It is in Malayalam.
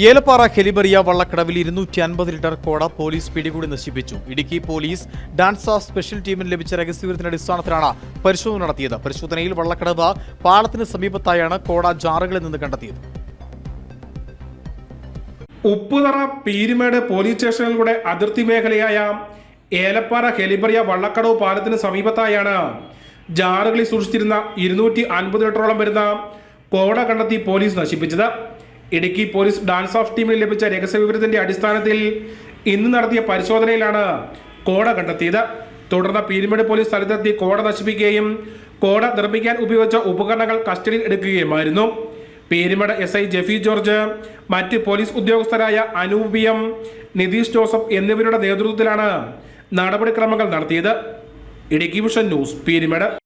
ഏലപ്പാറ ഹെലിബറിയ വള്ളക്കടവിൽ ഇരുന്നൂറ്റി അൻപത് ലിറ്റർ കോട പോലീസ് പിടികൂടി നശിപ്പിച്ചു. Idukki police DANSAF special ടീമിന് ലഭിച്ച രഹസ്യവിവരത്തിന്റെ അടിസ്ഥാനത്തിലാണ് പരിശോധന നടത്തിയത്. പരിശോധനയിൽ വള്ളക്കടവ് പാളത്തിന് സമീപത്തായാണ് കോട ജാറുകളിൽ നിന്ന് കണ്ടെത്തിയത്. ഉപ്പുതറ പീരുമേട് പോലീസ് സ്റ്റേഷനിലൂടെ അതിർത്തി മേഖലയായ ഏലപ്പാറ ഹെലിബറിയ വള്ളക്കടവ് പാലത്തിന് സമീപത്തായാണ് ജാറുകളിൽ സൂക്ഷിച്ചിരുന്ന ഇരുന്നൂറ്റി അൻപത് ലിറ്ററോളം വരുന്ന കോട കണ്ടെത്തി പോലീസ് നശിപ്പിച്ചത്. ഇടുക്കി പോലീസ് ഡാൻസ് ഓഫ് ടീമിന് ലഭിച്ച രഹസ്യവിവരത്തിന്റെ അടിസ്ഥാനത്തിൽ ഇന്ന് നടത്തിയ പരിശോധനയിലാണ് കോട കണ്ടെത്തിയത്. തുടർന്ന് പീരുമേട് പോലീസ് സ്ഥലത്തെത്തി കോട നശിപ്പിക്കുകയും കോട നിർമ്മിക്കാൻ ഉപയോഗിച്ച ഉപകരണങ്ങൾ കസ്റ്റഡിയിൽ എടുക്കുകയുമായിരുന്നു. Peermade S I Jeffy George മറ്റ് police ഉദ്യോഗസ്ഥരായ Anoop B M Nitheesh Joseph എന്നിവരുടെ നേതൃത്വത്തിലാണ് നടപടിക്രമങ്ങൾ നടത്തിയത്. Idukki vision news Peermade.